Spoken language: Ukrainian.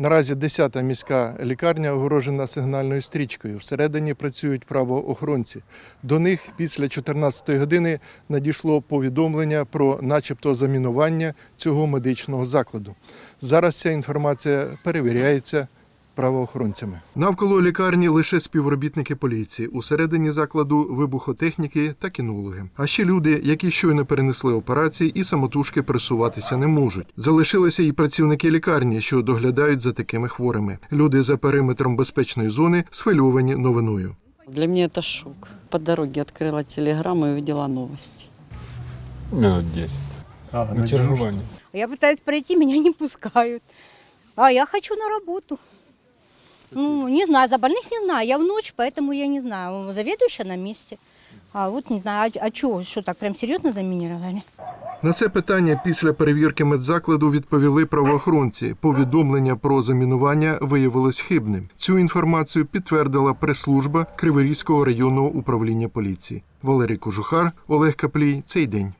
Наразі 10-та міська лікарня огорожена сигнальною стрічкою. Всередині працюють правоохоронці. До них після 14-ї години надійшло повідомлення про начебто замінування цього медичного закладу. Зараз ця інформація перевіряється правоохоронцями. Навколо лікарні лише співробітники поліції. Усередині закладу вибухотехніки та кінологи. А ще люди, які щойно перенесли операції і самотужки пересуватися не можуть. Залишилися і працівники лікарні, що доглядають за такими хворими. Люди за периметром безпечної зони схвильовані новиною. Для меня это шок. По дороге открыла телеграмму и увидела новости. Минут 10. А, На чергуванні. Я пытаюсь пройти, меня не пускают. А я хочу на работу. Ну, не знаю, за больных не знаю. Я в ночь, поэтому я не знаю. Заведующая на месте. А вот не знаю, а, а что, что так прям серьезно заминировали? На це питання після перевірки медзакладу відповіли правоохоронці. Повідомлення про замінування виявилось хибним. Цю інформацію підтвердила прес-служба Криворізького районного управління поліції. Валерій Кожухар, Олег Каплій. Цей день.